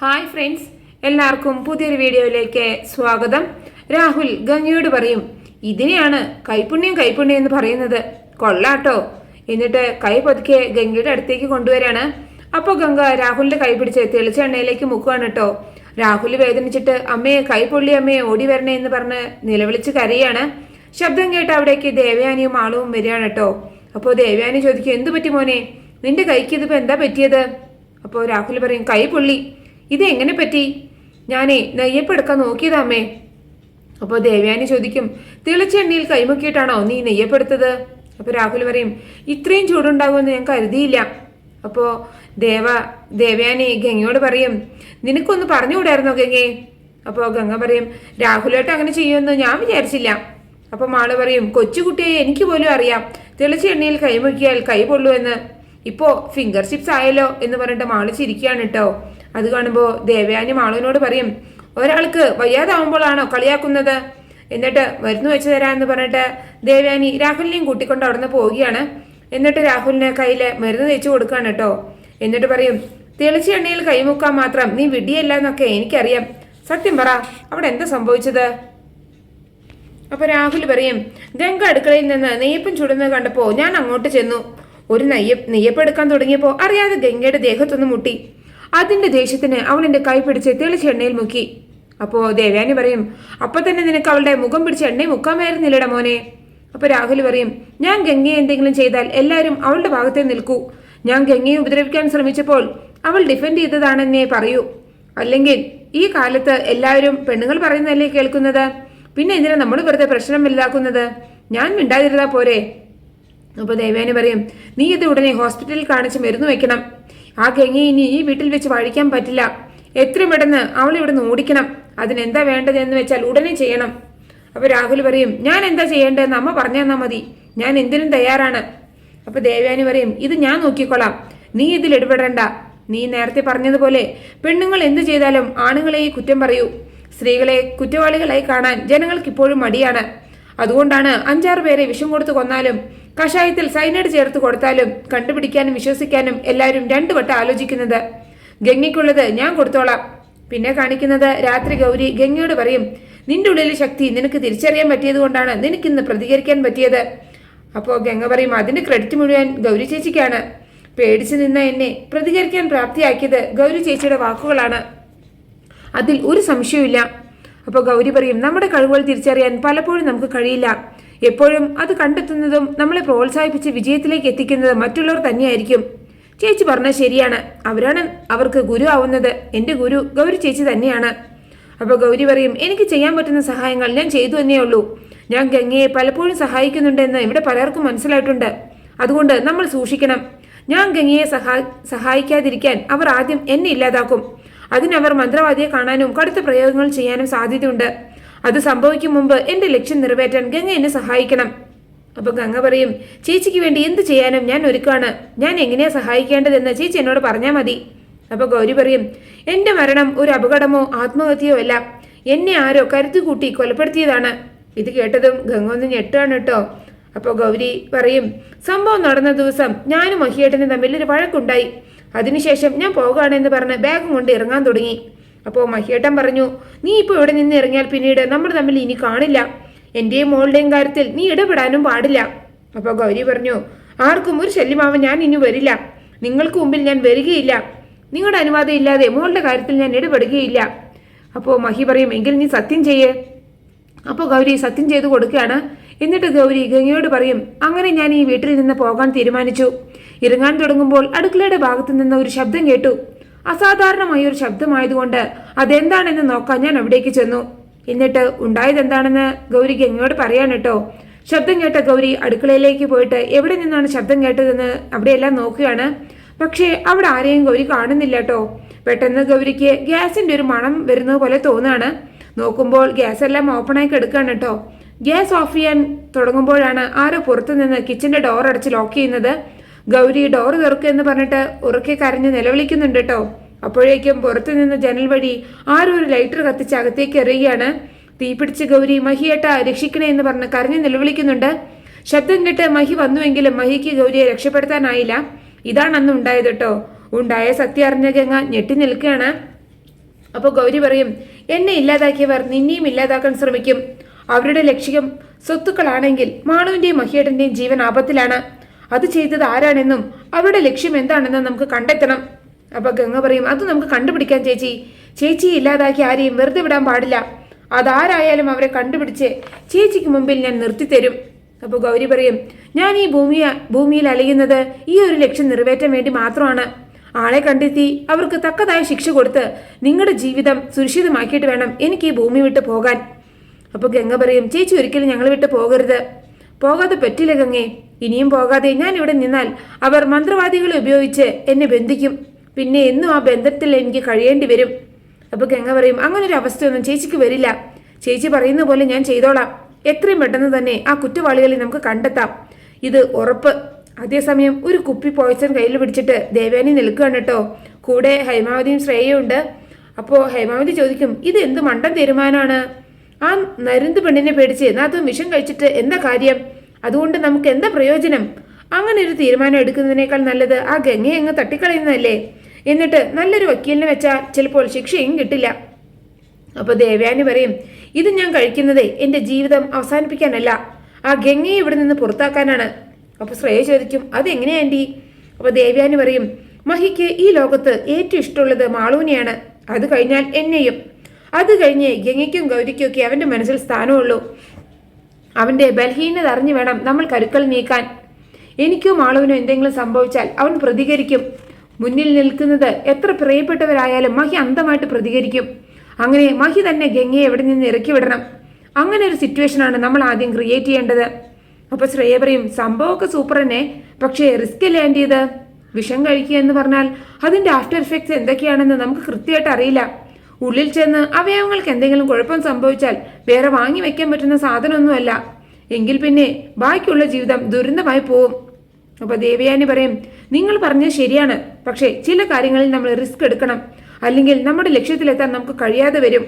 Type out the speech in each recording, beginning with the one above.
Hi friends എല്ലാവർക്കും പുതിയൊരു വീഡിയോയിലേക്ക് സ്വാഗതം. രാഹുൽ ഗംഗയോട് പറയും ഇതിനെയാണ് കൈപുണ്യം കൈപുണ്യം എന്ന് പറയുന്നത്. കൊള്ളാട്ടോ. എന്നിട്ട് കൈ പതുക്കെ ഗംഗയുടെ അടുത്തേക്ക് കൊണ്ടുവരാണ്. അപ്പോൾ ഗംഗ രാഹുലിന്റെ കൈ പിടിച്ച് തെളിച്ച എണ്ണയിലേക്ക് മുക്കുവാണ് കേട്ടോ. രാഹുൽ വേദനിച്ചിട്ട് അമ്മയെ കൈ പൊള്ളി അമ്മയെ ഓടി വരണേ എന്ന് പറഞ്ഞ് നിലവിളിച്ച് കരയാണ്. ശബ്ദം കേട്ട് അവിടേക്ക് ദേവയാനിയും ആളും വരികയാണ് കേട്ടോ. അപ്പോൾ ദേവയാനി ചോദിക്കും എന്തു പറ്റി മോനെ? നിന്റെ കൈക്ക് ഇതിപ്പോ എന്താ പറ്റിയത്? അപ്പോൾ രാഹുൽ പറയും കൈ പൊള്ളി. ഇത് എങ്ങനെ പറ്റി? ഞാനേ നെയ്യപ്പെടുക്കാൻ നോക്കിയതാമേ അപ്പോൾ ദേവയാനി ചോദിക്കും തിളച്ച എണ്ണയിൽ കൈമുക്കിയിട്ടാണോ നീ നെയ്യപ്പെടുത്തത് അപ്പോൾ രാഹുൽ പറയും ഇത്രയും ചൂടുണ്ടാകുമെന്ന് ഞാൻ കരുതിയില്ല. അപ്പോൾ ദേവ ദേവയാനി ഗംഗയോട് പറയും നിനക്കൊന്ന് പറഞ്ഞുകൂടായിരുന്നോ ഗംഗേ? അപ്പോൾ ഗംഗ പറയും രാഹുലേട്ട് അങ്ങനെ ചെയ്യുമെന്ന് ഞാൻ വിചാരിച്ചില്ല. അപ്പോൾ മാൾ പറയും കൊച്ചുകുട്ടിയെ എനിക്ക് പോലും അറിയാം. തിളച്ച എണ്ണയിൽ കൈമുക്കിയാൽ കൈ പൊള്ളുമെന്ന്. ഇപ്പോ ഫിംഗർ ചിപ്സ് ആയല്ലോ എന്ന് പറഞ്ഞിട്ട് മാൾ ചിരിക്കുകയാണ് കേട്ടോ. അത് കാണുമ്പോൾ ദേവയാനി മാളുവിനോട് പറയും ഒരാൾക്ക് വയ്യാതാവുമ്പോഴാണോ കളിയാക്കുന്നത്? എന്നിട്ട് മരുന്ന് വെച്ച് തരാമെന്ന് പറഞ്ഞിട്ട് ദേവയാനി രാഹുലിനെയും കൂട്ടിക്കൊണ്ട് അവിടുന്ന് പോവുകയാണ്. എന്നിട്ട് രാഹുലിന് കയ്യിൽ മരുന്ന് തേച്ച് കൊടുക്കുകയാണ് കേട്ടോ. എന്നിട്ട് പറയും തെളിച്ച എണ്ണയിൽ കൈമുക്കാൻ മാത്രം നീ വിടിയല്ല എന്നൊക്കെ എനിക്കറിയാം. സത്യം പറ അവിടെ എന്താ സംഭവിച്ചത്? അപ്പൊ രാഹുൽ പറയും ഗംഗ അടുക്കളയിൽ നിന്ന് നെയ്യപ്പം ചുടുന്നത് കണ്ടപ്പോ ഞാൻ അങ്ങോട്ട് ചെന്നു. ഒരു നെയ്യ നെയ്യപ്പം എടുക്കാൻ തുടങ്ങിയപ്പോൾ അറിയാതെ ഗംഗയുടെ ദേഹത്തൊന്ന് മുട്ടി. അതിന്റെ ദേഷ്യത്തിന് അവൻ എന്റെ കൈ പിടിച്ച് തെളിച്ച എണ്ണയിൽ മുക്കി. അപ്പോ ദേവയാനി പറയും അപ്പൊ തന്നെ നിനക്ക് അവളുടെ മുഖം പിടിച്ച് എണ്ണയിൽ മുക്കാമായിരുന്നില്ലടാ മോനെ. അപ്പോൾ രാഹുൽ പറയും ഞാൻ ഗംഗയെ എന്തെങ്കിലും ചെയ്താൽ എല്ലാവരും അവളുടെ ഭാഗത്തെ നിൽക്കൂ. ഞാൻ ഗംഗയെ ഉപദ്രവിക്കാൻ ശ്രമിച്ചപ്പോൾ അവൾ ഡിഫെൻഡ് ചെയ്തതാണെന്നേ പറയൂ. അല്ലെങ്കിൽ ഈ കാലത്ത് എല്ലാവരും പെണ്ണുങ്ങൾ പറയുന്നതല്ലേ കേൾക്കുന്നത്? പിന്നെ എന്തിനാ നമ്മൾ വെറുതെ പ്രശ്നം വലുതാക്കുന്നത്? ഞാൻ മിണ്ടാതിരുന്നാ പോരെ. അപ്പോൾ ദേവ്യാനി പറയും നീ ഇത് ഉടനെ ഹോസ്പിറ്റലിൽ കാണിച്ച് മരുന്ന് വെക്കണം ആ കെങ്ങി ഇനി ഈ വീട്ടിൽ വെച്ച് വഴിക്കാൻ പറ്റില്ല. എത്രയും പെട്ടെന്ന് അവൾ ഇവിടെ നിന്ന് ഓടിക്കണം. അതിനെന്താ വേണ്ടതെന്ന് വെച്ചാൽ ഉടനെ ചെയ്യണം. അപ്പൊ രാഹുൽ പറയും ഞാൻ എന്താ ചെയ്യേണ്ടതെന്ന് അമ്മ പറഞ്ഞു തന്നാൽ മതി. ഞാൻ എന്തിനും തയ്യാറാണ്. അപ്പൊ ദേവയാനി പറയും ഇത് ഞാൻ നോക്കിക്കൊള്ളാം. നീ ഇതിൽ ഇടപെടേണ്ട. നീ നേരത്തെ പറഞ്ഞതുപോലെ പെണ്ണുങ്ങൾ എന്ത് ചെയ്താലും ആണുങ്ങളെ ഈ കുറ്റം പറയൂ. സ്ത്രീകളെ കുറ്റവാളികളായി കാണാൻ ജനങ്ങൾക്ക് ഇപ്പോഴും മടിയാണ്. അതുകൊണ്ടാണ് അഞ്ചാറ് പേരെ വിഷം കൊടുത്തു കൊന്നാലും കഷായത്തിൽ സൈനൈഡ് ചേർത്ത് കൊടുത്താലും കണ്ടുപിടിക്കാനും വിശ്വസിക്കാനും എല്ലാവരും രണ്ടു വട്ടം ആലോചിക്കുന്നത് ഗംഗയ്ക്കുള്ളത് ഞാൻ കൊടുത്തോളാം. പിന്നെ കാണിക്കുന്നത് രാത്രി ഗൗരി ഗംഗയോട് പറയും നിന്റെ ഉള്ളിലെ ശക്തി നിനക്ക് തിരിച്ചറിയാൻ പറ്റിയത് കൊണ്ടാണ് നിനക്കിന്ന് പ്രതികരിക്കാൻ പറ്റിയത്. അപ്പോൾ ഗംഗ പറയും അതിന്റെ ക്രെഡിറ്റ് മുഴുവൻ ഗൗരി ചേച്ചിക്കാണ്. പേടിച്ചു നിന്ന എന്നെ പ്രതികരിക്കാൻ പ്രാപ്തിയാക്കിയത് ഗൗരി ചേച്ചിയുടെ വാക്കുകളാണ്. അതിൽ ഒരു സംശയവുമില്ല. അപ്പോൾ ഗൗരി പറയും നമ്മുടെ കഴിവുകൾ തിരിച്ചറിയാൻ പലപ്പോഴും നമുക്ക് കഴിയില്ല. എപ്പോഴും അത് കണ്ടെത്തുന്നതും നമ്മളെ പ്രോത്സാഹിപ്പിച്ച് വിജയത്തിലേക്ക് എത്തിക്കുന്നത് മറ്റുള്ളവർ തന്നെയായിരിക്കും. ചേച്ചി പറഞ്ഞാൽ ശരിയാണ്. അവരാണ് അവർക്ക് ഗുരു ആവുന്നത്. എന്റെ ഗുരു ഗൗരി ചേച്ചി തന്നെയാണ്. അപ്പോൾ ഗൗരി പറയും എനിക്ക് ചെയ്യാൻ പറ്റുന്ന സഹായങ്ങൾ ഞാൻ ചെയ്തു തന്നേ ഉള്ളൂ. ഞാൻ ഗംഗയെ പലപ്പോഴും സഹായിക്കുന്നുണ്ടെന്ന് ഇവിടെ പലർക്കും മനസ്സിലായിട്ടുണ്ട്. അതുകൊണ്ട് നമ്മൾ സൂക്ഷിക്കണം. ഞാൻ ഗംഗയെ സഹാ സഹായിക്കാതിരിക്കാൻ അവർ ആദ്യം എന്നെ ഇല്ലാതാക്കും. അതിനവർ മന്ത്രവാദിയെ കാണാനും കടുത്ത പ്രയോഗങ്ങൾ ചെയ്യാനും സാധ്യതയുണ്ട്. അത് സംഭവിക്കും മുമ്പ് എന്റെ ലക്ഷ്യം നിറവേറ്റാൻ ഗംഗ എന്നെ സഹായിക്കണം. അപ്പൊ ഗംഗ പറയും ചേച്ചിക്ക് വേണ്ടി എന്ത് ചെയ്യാനും ഞാൻ ഒരുക്കാണ്. ഞാൻ എങ്ങനെയാ സഹായിക്കേണ്ടതെന്ന് ചേച്ചി എന്നോട് പറഞ്ഞാൽ മതി. അപ്പൊ ഗൗരി പറയും എന്റെ മരണം ഒരു അപകടമോ ആത്മഹത്യയോ അല്ല. എന്നെ ആരോ കരുത്തു കൂട്ടി കൊലപ്പെടുത്തിയതാണ്. ഇത് കേട്ടതും ഗംഗ ഒന്ന് ഞെട്ടാണ് കേട്ടോ. അപ്പോൾ ഗൗരി പറയും സംഭവം നടന്ന ദിവസം ഞാനും മഹിയേട്ടനും തമ്മിൽ ഒരു വഴക്കുണ്ടായി. അതിനുശേഷം ഞാൻ പോകുകയാണെന്ന് പറഞ്ഞ് ബാഗും കൊണ്ട് ഇറങ്ങാൻ തുടങ്ങി. അപ്പോൾ മഹിയേട്ടൻ പറഞ്ഞു നീ ഇപ്പോൾ ഇവിടെ നിന്ന് ഇറങ്ങിയാൽ പിന്നീട് നമ്മൾ തമ്മിൽ ഇനി കാണില്ല. എന്റെയും മോളുടെയും കാര്യത്തിൽ നീ ഇടപെടാനും പാടില്ല. അപ്പോൾ ഗൗരി പറഞ്ഞു ആർക്കും ഒരു ശല്യമാവൻ ഞാൻ ഇനി വരില്ല. നിങ്ങൾക്ക് മുമ്പിൽ ഞാൻ വരികയില്ല. നിങ്ങളുടെ അനുവാദം ഇല്ലാതെ മോളുടെ കാര്യത്തിൽ ഞാൻ ഇടപെടുകയില്ല. അപ്പോൾ മഹി പറയും എങ്കിൽ നീ സത്യം ചെയ്യേ. അപ്പോൾ ഗൗരി സത്യം ചെയ്തു കൊടുക്കുകയാണ്. എന്നിട്ട് ഗൗരി ഗംഗയോട് പറയും അങ്ങനെ ഞാൻ ഈ വീട്ടിൽ നിന്ന് പോകാൻ തീരുമാനിച്ചു. ഇറങ്ങാൻ തുടങ്ങുമ്പോൾ അടുക്കളയുടെ ഭാഗത്തു നിന്ന് ഒരു ശബ്ദം കേട്ടു. അസാധാരണമായ ഒരു ശബ്ദമായതുകൊണ്ട് അതെന്താണെന്ന് നോക്കാൻ ഞാൻ അവിടേക്ക് ചെന്നു. എന്നിട്ട് ഉണ്ടായത് എന്താണെന്ന് ഗൗരി ഗംഗയോട് പറയാൻ കേട്ടോ? ശബ്ദം കേട്ട ഗൗരി അടുക്കളയിലേക്ക് പോയിട്ട് എവിടെ നിന്നാണ് ശബ്ദം കേട്ടതെന്ന് അവിടെയെല്ലാം നോക്കുകയാണ്. പക്ഷേ അവിടെ ആരെയും ഗൗരി കാണുന്നില്ല കേട്ടോ. പെട്ടെന്ന് ഗൗരിക്ക് ഗ്യാസിന്റെ ഒരു മണം വരുന്നത് പോലെ തോന്നുകയാണ് നോക്കുമ്പോൾ ഗ്യാസ് എല്ലാം ഓപ്പണായി കിടക്കുകയാണ് കേട്ടോ. ഗ്യാസ് ഓഫ് ചെയ്യാൻ തുടങ്ങുമ്പോഴാണ് ആരോ പുറത്തു നിന്ന് കിച്ചന്റെ ഡോർ അടച്ച് ലോക്ക് ചെയ്യുന്നത്. ഗൗരി ഡോർ തുറക്കുക എന്ന് പറഞ്ഞിട്ട് ഉറക്കെ കരഞ്ഞ് നിലവിളിക്കുന്നുണ്ട് കേട്ടോ. അപ്പോഴേക്കും പുറത്തു നിന്ന് ജനൽ വഴി ആരോ ഒരു ലൈറ്റർ കത്തിച്ച് അകത്തേക്ക് എറിയുകയാണ്. തീ പിടിച്ച് ഗൗരി മഹിയേട്ട രക്ഷിക്കണേ എന്ന് പറഞ്ഞ് കരഞ്ഞു നിലവിളിക്കുന്നുണ്ട്. ശബ്ദം കേട്ട് മഹി വന്നുവെങ്കിലും മഹിക്ക് ഗൗരിയെ രക്ഷപ്പെടുത്താനായില്ല. ഇതാണ് അന്ന് ഉണ്ടായത് കേട്ടോ ഉണ്ടായ സത്യം അറിഞ്ഞ ഗംഗ ഞെട്ടി നിൽക്കുകയാണ്. അപ്പോൾ ഗൗരി പറയും എന്നെ ഇല്ലാതാക്കിയവർ നിന്നെയും ഇല്ലാതാക്കാൻ ശ്രമിക്കും. അവരുടെ ലക്ഷ്യം സ്വത്തുക്കളാണെങ്കിൽ മാണുവിന്റെയും മഹിയേട്ടന്റെയും ജീവൻ ആപത്തിലാണ്. അത് ചെയ്തത് ആരാണെന്നും അവരുടെ ലക്ഷ്യം എന്താണെന്നും നമുക്ക് കണ്ടെത്തണം. അപ്പൊ ഗംഗ പറയും അത് നമുക്ക് കണ്ടുപിടിക്കാം ചേച്ചി. ചേച്ചി ഇല്ലാതാക്കി ആരെയും വെറുതെ വിടാൻ പാടില്ല. അതാരായാലും അവരെ കണ്ടുപിടിച്ച് ചേച്ചിക്ക് മുമ്പിൽ ഞാൻ നിർത്തിത്തരും അപ്പോൾ ഗൗരി പറയും ഞാൻ ഈ ഭൂമിയ ഭൂമിയിൽ അലയുന്നത് ഈ ഒരു ലക്ഷ്യം നിറവേറ്റാൻ വേണ്ടി മാത്രമാണ്. ആളെ കണ്ടെത്തി അവർക്ക് തക്കതായ ശിക്ഷ കൊടുത്ത് നിങ്ങളുടെ ജീവിതം സുരക്ഷിതമാക്കിയിട്ട് വേണം എനിക്ക് ഈ ഭൂമി വിട്ട് പോകാൻ. അപ്പോൾ ഗംഗ പറയും ചേച്ചി ഒരിക്കലും ഞങ്ങൾ വിട്ട് പോകരുത്. പോകാതെ പറ്റില്ല ഗംഗേ. ഇനിയും പോകാതെ ഞാൻ ഇവിടെ നിന്നാൽ അവർ മന്ത്രവാദികളെ ഉപയോഗിച്ച് എന്നെ ബന്ധിക്കും. പിന്നെ എന്നും ആ ബന്ധത്തിൽ എനിക്ക് കഴിയേണ്ടി വരും. അപ്പോൾ ഗംഗ പറയും അങ്ങനെ ഒരു അവസ്ഥയൊന്നും ചേച്ചിക്ക് വരില്ല. ചേച്ചി പറയുന്ന പോലെ ഞാൻ ചെയ്തോളാം. എത്രയും പെട്ടെന്ന് തന്നെ ആ കുറ്റവാളികളെ നമുക്ക് കണ്ടെത്താം. ഇത് ഉറപ്പ്. അതേസമയം ഒരു കുപ്പി പോയിസൺ കയ്യിൽ പിടിച്ചിട്ട് ദേവേനി നിൽക്കുകയാണ് കേട്ടോ. കൂടെ ഹൈമാവതിയും ശ്രേയയും ഉണ്ട്. അപ്പോൾ ഹൈമാവതി ചോദിക്കും ഇത് എന്ത് മണ്ടൻ തീരുമാനമാണ്? ആ നരുന്ത് പെണ്ണിനെ പേടിച്ച് നാത്തും വിഷം കഴിച്ചിട്ട് എന്താ കാര്യം? അതുകൊണ്ട് നമുക്ക് എന്താ പ്രയോജനം? അങ്ങനെ ഒരു തീരുമാനം എടുക്കുന്നതിനേക്കാൾ നല്ലത് ആ ഗംഗയെ അങ്ങ് തട്ടിക്കളയുന്നതല്ലേ? എന്നിട്ട് നല്ലൊരു വക്കീലിനെ വെച്ചാൽ ചിലപ്പോൾ ശിക്ഷയും കിട്ടില്ല. അപ്പോൾ ദേവയാനി പറയും ഇത് ഞാൻ കഴിക്കുന്നതേ എന്റെ ജീവിതം അവസാനിപ്പിക്കാനല്ല. ആ ഗംഗയെ ഇവിടെ നിന്ന് പുറത്താക്കാനാണ്. അപ്പൊ ശ്രേയ ചോദിക്കും അതെങ്ങനെയാ ആന്റി? അപ്പൊ ദേവയാനി പറയും മഹിക്ക് ഈ ലോകത്ത് ഏറ്റവും ഇഷ്ടമുള്ളത് മാളൂനിയാണ്. അത് കഴിഞ്ഞാൽ എന്നെയും. അത് കഴിഞ്ഞ് ഗംഗയ്ക്കും ഗൗരിക്കും ഒക്കെ അവന്റെ മനസ്സിൽ സ്ഥാനമുള്ളൂ. അവന്റെ ബലഹീനത അറിഞ്ഞു വേണം നമ്മൾ കരുക്കൾ നീക്കാൻ. എനിക്കോ മാളവിനോ എന്തെങ്കിലും സംഭവിച്ചാൽ അവൻ പ്രതികരിക്കും. മുന്നിൽ നിൽക്കുന്നത് എത്ര പ്രിയപ്പെട്ടവരായാലും മഹി അന്തമായിട്ട് പ്രതികരിക്കും. അങ്ങനെ മഹി തന്നെ ഗംഗയെ എവിടെ നിന്ന് ഇറക്കി വിടണം? അങ്ങനെ ഒരു സിറ്റുവേഷനാണ് നമ്മൾ ആദ്യം ക്രിയേറ്റ് ചെയ്യേണ്ടത്. അപ്പൊ ശ്രേയ പറയും സംഭവമൊക്കെ സൂപ്പർ തന്നെ. പക്ഷേ റിസ്ക് അല്ലേ ആന്റി വിഷം കഴിക്കുക എന്ന് പറഞ്ഞാൽ അതിന്റെ ആഫ്റ്റർ എഫക്ട്സ് എന്തൊക്കെയാണെന്ന് നമുക്ക് കൃത്യമായിട്ട് അറിയില്ല. ഉള്ളിൽ ചെന്ന് അവയവങ്ങൾക്ക് എന്തെങ്കിലും കുഴപ്പം സംഭവിച്ചാൽ വേറെ വാങ്ങി വെക്കാൻ പറ്റുന്ന സാധനമൊന്നുമല്ല. എങ്കിൽ പിന്നെ ബാക്കിയുള്ള ജീവിതം ദുരന്തമായി പോവും. അപ്പൊ ദേവയാനി പറയും നിങ്ങൾ പറഞ്ഞത് ശരിയാണ്. പക്ഷേ ചില കാര്യങ്ങളിൽ നമ്മൾ റിസ്ക് എടുക്കണം. അല്ലെങ്കിൽ നമ്മുടെ ലക്ഷ്യത്തിലെത്താൻ നമുക്ക് കഴിയാതെ വരും.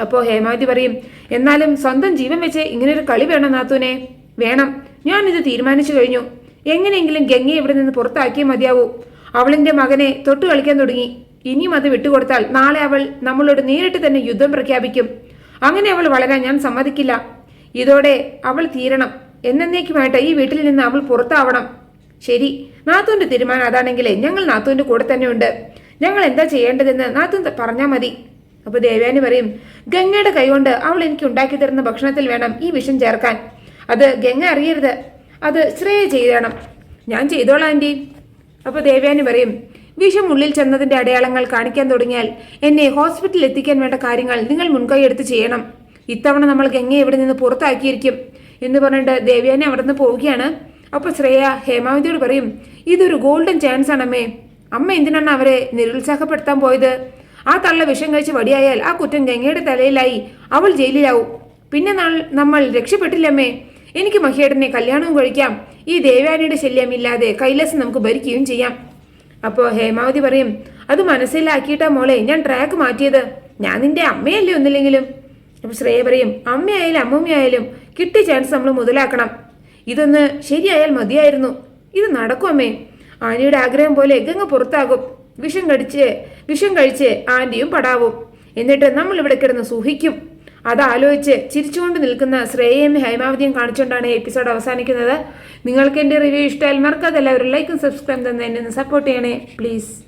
അപ്പോൾ ഹേമാവതി പറയും എന്നാലും സ്വന്തം ജീവൻ വെച്ച് ഇങ്ങനൊരു കളി വേണം നാത്തൂനെ. വേണം. ഞാൻ ഞാനിത് തീരുമാനിച്ചു കഴിഞ്ഞു. എങ്ങനെയെങ്കിലും ഗംഗയെ ഇവിടെ നിന്ന് പുറത്താക്കിയേ മതിയാവൂ. അവളിന്റെ മകനെ തൊട്ടു കളിക്കാൻ തുടങ്ങി. ഇനിയും അത് വിട്ടുകൊടുത്താൽ നാളെ അവൾ നമ്മളോട് നേരിട്ട് തന്നെ യുദ്ധം പ്രഖ്യാപിക്കും. അങ്ങനെ അവൾ വളരാൻ ഞാൻ സമ്മതിക്കില്ല. ഇതോടെ അവൾ തീരണം. എന്നേക്കുമായിട്ട് ഈ വീട്ടിൽ നിന്ന് അവൾ പുറത്താവണം. ശരി നാത്തൂന്റെ തീരുമാനം അതാണെങ്കിലേ ഞങ്ങൾ നാത്തൂന്റെ കൂടെ തന്നെയുണ്ട് ഞങ്ങൾ എന്താ ചെയ്യേണ്ടതെന്ന് നാത്തൂൻ പറഞ്ഞാൽ മതി. അപ്പോൾ ദേവയാനി പറയും ഗംഗയുടെ കൈകൊണ്ട് അവൾ എനിക്ക് ഉണ്ടാക്കി തരുന്ന ഭക്ഷണത്തിൽ വേണം ഈ വിഷം ചേർക്കാൻ. അത് ഗംഗ അറിയരുത്. അത് ശ്രേയ ചെയ്യണം ഞാൻ ചെയ്തോളാം ആന്റി അപ്പോൾ ദേവയാനി പറയും വിഷം ഉള്ളിൽ ചെന്നതിന്റെ അടയാളങ്ങൾ കാണിക്കാൻ തുടങ്ങിയാൽ എന്നെ ഹോസ്പിറ്റലിൽ എത്തിക്കാൻ വേണ്ട കാര്യങ്ങൾ നിങ്ങൾ മുൻകൈ എടുത്ത് ചെയ്യണം. ഇത്തവണ നമ്മൾ ഗംഗയെ ഇവിടെ നിന്ന് പുറത്താക്കിയിരിക്കും. എന്ന് പറഞ്ഞിട്ട് ദേവ്യാനെ അവിടെ നിന്ന് പോവുകയാണ്. അപ്പോൾ ശ്രേയ ഹേമാവതിയോട് പറയും ഇതൊരു ഗോൾഡൻ ചാൻസ് ആണ് അമ്മേ എന്തിനാണ് അവരെ നിരുത്സാഹപ്പെടുത്താൻ പോയത്? ആ തള്ള വിഷം കഴിച്ച് വടിയായാൽ ആ കുറ്റം ഗംഗയുടെ തലയിലായി. അവൾ ജയിലിലാവും. പിന്നെ നമ്മൾ രക്ഷപ്പെട്ടില്ലമ്മേ. എനിക്ക് മഹിയേട്ടനെ കല്യാണവും കഴിക്കാം. ഈ ദേവയാനിയുടെ ശല്യം ഇല്ലാതെ കൈലാസം നമുക്ക് ഭരിക്കുകയും ചെയ്യാം. അപ്പോൾ ഹേമാവതി പറയും അത് മനസ്സിലാക്കിയിട്ടാ മോളെ ഞാൻ ട്രാക്ക് മാറ്റിയത്. ഞാൻ നിന്റെ അമ്മയല്ലേ ഒന്നില്ലെങ്കിലും? അപ്പോൾ ശ്രേയ പറയും അമ്മയായാലും അമ്മൂമ്മയായാലും കിട്ടിയ ചാൻസ് നമ്മൾ മുതലാക്കണം. ഇതൊന്ന് ശരിയായാൽ മതിയായിരുന്നു. ഇത് നടക്കും അമ്മേ. ആനിയുടെ ആഗ്രഹം പോലെ ഗംഗ പുറത്താകും. വിഷം കടിച്ച് വിഷം കഴിച്ച് ആന്റിയും പടാവും. എന്നിട്ട് നമ്മൾ ഇവിടെ കിടന്ന് സൂഹിക്കും. അതാലോചിച്ച് ചിരിച്ചുകൊണ്ട് നിൽക്കുന്ന ശ്രേയയും ഹൈമാവതിയും കാണിച്ചുകൊണ്ടാണ് എപ്പിസോഡ് അവസാനിക്കുന്നത്. നിങ്ങൾക്ക് എന്റെ റിവ്യൂ ഇഷ്ടമായാൽ മറക്കാതെ എല്ലാവരും ലൈക്കും സബ്സ്ക്രൈബ് തന്നെ എന്നെ സപ്പോർട്ട് ചെയ്യണേ. പ്ലീസ്